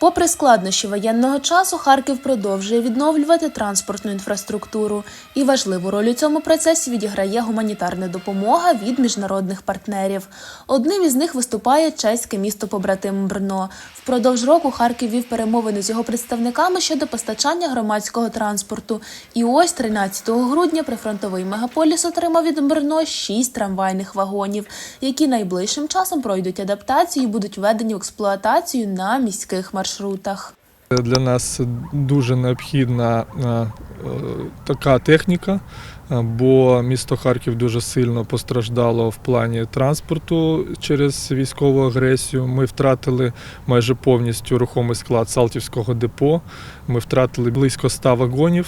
Попри складнощі воєнного часу, Харків продовжує відновлювати транспортну інфраструктуру, і важливу роль у цьому процесі відіграє гуманітарна допомога від міжнародних партнерів. Одним із них виступає чеське місто побратим Брно. Впродовж року Харків вів перемовини з його представниками щодо постачання громадського транспорту. І ось 13 грудня прифронтовий мегаполіс отримав від Брно 6 трамвайних вагонів, які найближчим часом пройдуть адаптацію і будуть введені в експлуатацію на міських маршрутах. Для нас дуже необхідна е, така техніка, е, бо місто Харків дуже сильно постраждало в плані транспорту через військову агресію. Ми втратили майже повністю рухомий склад Салтівського депо. Ми втратили близько 100 вагонів,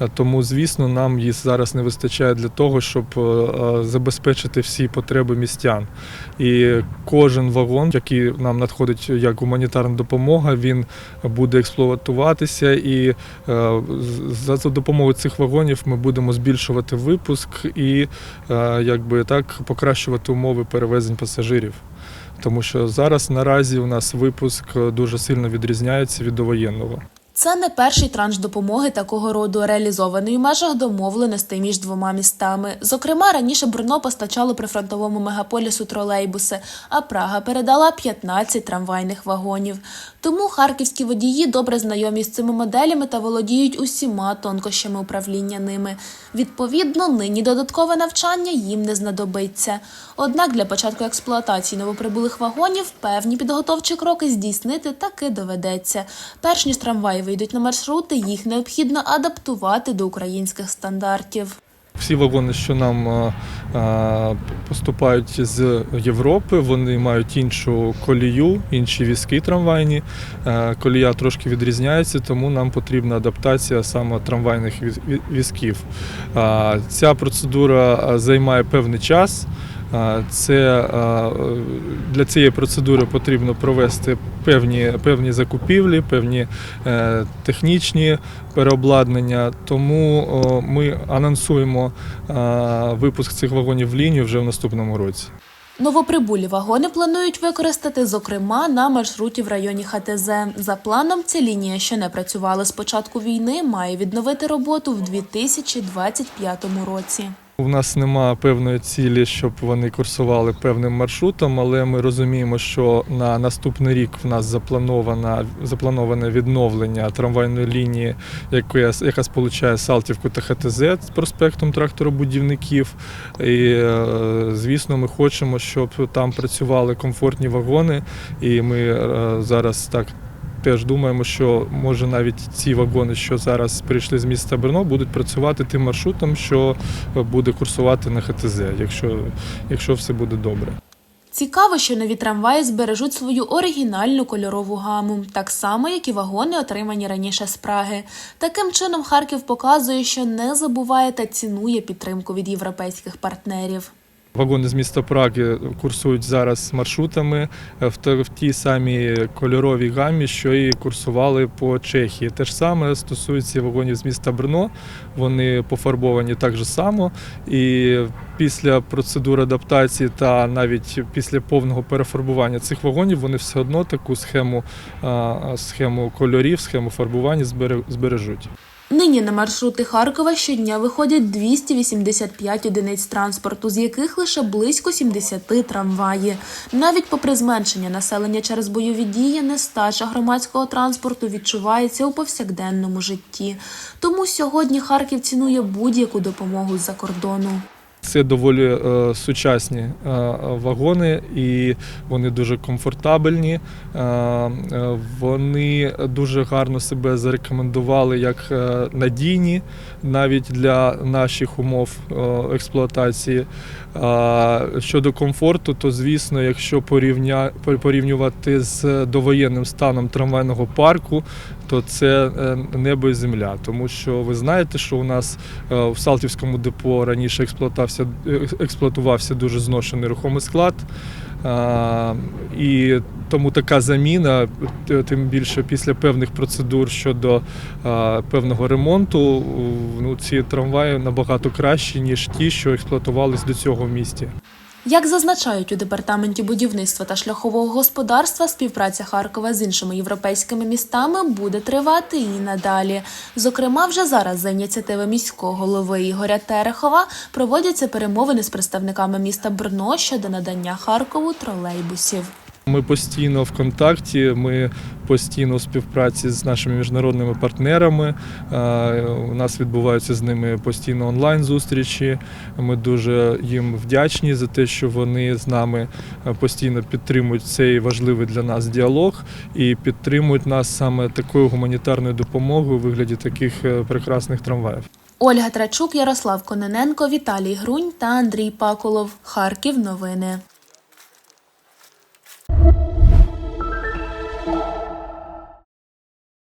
е, тому, звісно, нам їх зараз не вистачає для того, щоб е, е, забезпечити всі потреби містян. І кожен вагон, який нам надходить як гуманітарна допомога, він буде експлуатуватися, і е, з- за допомогою цих вагонів ми будемо збільшувати випуск і е, якби так покращувати умови перевезень пасажирів. Тому що зараз наразі у нас випуск е, дуже сильно відрізняється від довоєнного. Це не перший транш допомоги такого роду, реалізований у межах домовленостей між двома містами. Зокрема, раніше Брно постачало прифронтовому мегаполісу тролейбуси, а Прага передала 15 трамвайних вагонів. Тому харківські водії добре знайомі з цими моделями та володіють усіма тонкощами управління ними. Відповідно, нині додаткове навчання їм не знадобиться. Однак для початку експлуатації новоприбулих вагонів певні підготовчі кроки здійснити таки доведеться. Перш ніж трамваї вийдуть на маршрути, їх необхідно адаптувати до українських стандартів. Всі вагони, що нам е, е, поступають з Європи, вони мають іншу колію, інші візки трамвайні. Е, Колія трошки відрізняється, тому нам потрібна адаптація саме трамвайних візків. Ця процедура займає певний час. Це для цієї процедури потрібно провести певні, певні закупівлі, певні е, технічні переобладнання. Тому ми анонсуємо випуск цих вагонів в лінію вже в наступному році. Новоприбулі вагони планують використати, зокрема, на маршруті в районі ХТЗ. За планом, ця лінія, що не працювала з початку війни, має відновити роботу в 2025 році. У нас нема певної цілі, щоб вони курсували певним маршрутом, але ми розуміємо, що на наступний рік в нас запланована заплановане відновлення трамвайної лінії, яка, яка сполучає Салтівку та ХТЗ з проспектом тракторобудівників. І, е, звісно, ми хочемо, щоб там працювали комфортні вагони, і ми е, зараз так. Теж думаємо, що може навіть ці вагони, що зараз прийшли з міста Брно, будуть працювати тим маршрутом, що буде курсувати на ХТЗ, якщо, якщо все буде добре. Цікаво, що нові трамваї збережуть свою оригінальну кольорову гаму, так само, як і вагони, отримані раніше з Праги. Таким чином, Харків показує, що не забуває та цінує підтримку від європейських партнерів. Вагони з міста Праги курсують зараз маршрутами в те- в тій самій кольоровій гамі, що і курсували по Чехії. Те ж саме стосується вагонів з міста Брно. Вони пофарбовані так же само. І після процедури адаптації та навіть після повного перефарбування цих вагонів вони все одно таку схему, схему кольорів, схему фарбування збережуть. Нині на маршрути Харкова щодня виходять 285 одиниць транспорту, з яких лише близько 70 трамваї. Навіть попри зменшення населення через бойові дії, нестача громадського транспорту відчувається у повсякденному житті. Тому сьогодні Харків цінує будь-яку допомогу з-за кордону. Це доволі е, сучасні е, вагони, і вони дуже комфортабельні. Е, вони дуже гарно себе зарекомендували як надійні навіть для наших умов експлуатації. Щодо комфорту, то звісно, якщо порівня, порівнювати з довоєнним станом трамвайного парку, то це небо і земля. Тому що ви знаєте, що у нас в Салтівському депо раніше експлуатувався, експлуатувався дуже зношений рухомий склад. І тому така заміна, тим більше після певних процедур щодо певного ремонту, ну, ці трамваї набагато кращі, ніж ті, що експлуатувались до цього в місті. Як зазначають у департаменті будівництва та шляхового господарства, співпраця Харкова з іншими європейськими містами буде тривати і надалі. Зокрема, вже зараз за ініціативи міського голови Ігоря Терехова проводяться перемовини з представниками міста Брно щодо надання Харкову тролейбусів. Ми постійно в контакті, ми постійно в співпраці з нашими міжнародними партнерами. Е, У нас відбуваються з ними постійно онлайн-зустрічі. Ми дуже їм вдячні за те, що вони з нами е, постійно підтримують цей важливий для нас діалог і підтримують нас саме такою гуманітарною допомогою у вигляді таких е, прекрасних трамваїв. Ольга Трачук, Ярослав Кононенко, Віталій Грунь та Андрій Паколов. Харків. Новини.